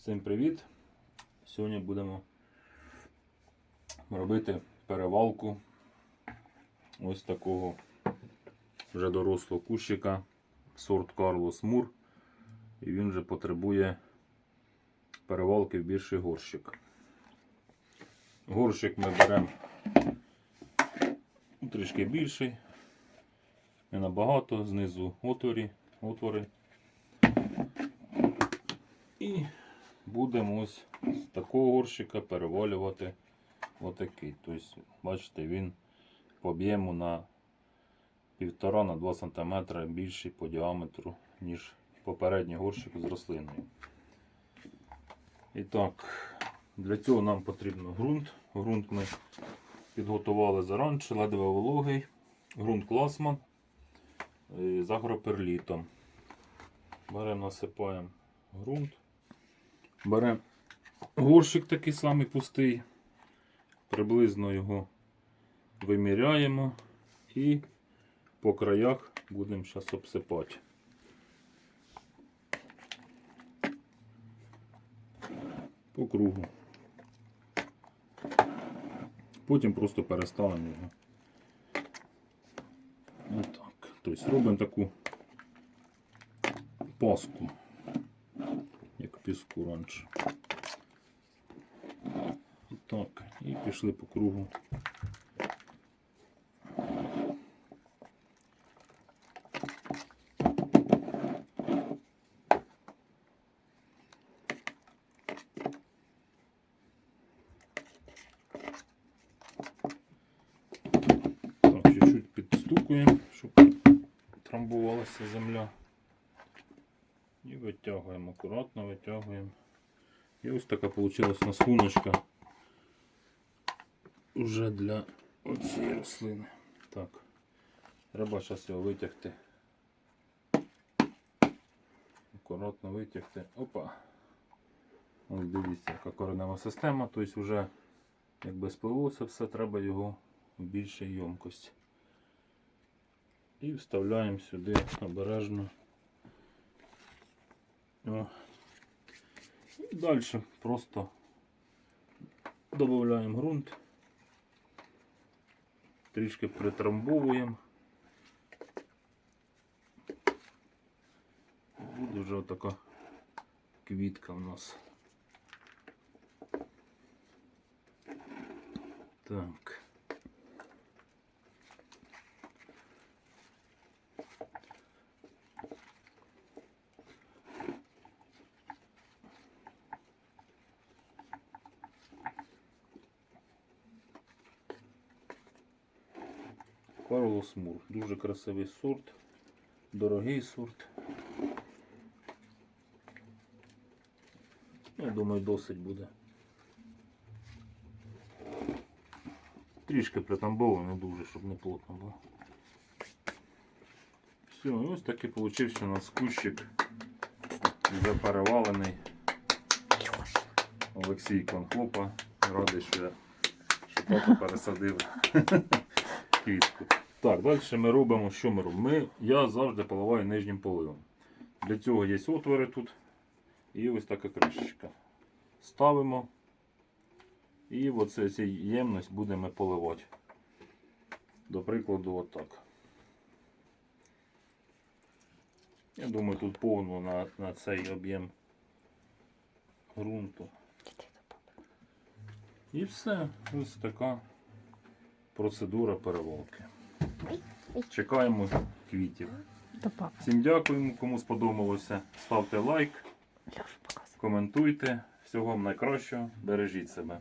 Всім привіт! Сьогодні будемо робити перевалку ось такого вже дорослого кущика сорт Карлос Мур. І він вже потребує перевалки в більший горщик. Горщик ми беремо трішки більший, не набагато, знизу отворі, отвори. І будемо ось з такого горщика перевалювати отакий. Тобто, бачите, він по об'єму на 1,5 на 2 см більший по діаметру, ніж попередній горщик з рослиною. І так, для цього нам потрібно ґрунт. Ґрунт ми підготували заранше, ледве вологий. Ґрунт класман з агроперлітом. Беремо, насипаємо ґрунт. Беремо горщик такий самий пустий, приблизно його виміряємо і по краях будемо зараз обсипати. По кругу. Потім просто переставимо його. Отак. Тобто робимо таку паску піску раніше. Так, і пішли по кругу. Так, чуть-чуть підстукуємо, щоб трамбувалася земля. І витягуємо, акуратно витягуємо. І ось така вийшла у нас луночка вже для оцієї рослини. Так, треба зараз його витягти. Акуратно витягти. Опа. Ось дивіться, яка коренева система, тобто вже якби сплилося все, треба його в більшій ємкості. І вставляємо сюди обережно. О. І далі просто додаємо ґрунт, трішки притрамбовуємо. Буде вже така квітка в нас. Так. Карлос Мур. Дуже красивий сорт, дорогий сорт. Я думаю, досить буде. Трішки притамбово, не дуже, щоб не плотно було. Все, і ось такий получився у нас кущик. Вже перевалений. Олексій Конхлопа. Радий, що, я- що папа пересадив квітку. Так, далі ми робимо, що ми робимо? Ми, я завжди поливаю нижнім поливом. Для цього є отвори тут і ось така кришечка. Ставимо і оце цю ємність будемо поливати. До прикладу, отак. Я думаю, тут повно на, на цей об'єм ґрунту. І все. Ось така процедура перевалки. Чекаємо квітів. Всім дякуємо, кому сподобалося. Ставте лайк, коментуйте. Всього вам найкращого. Бережіть себе.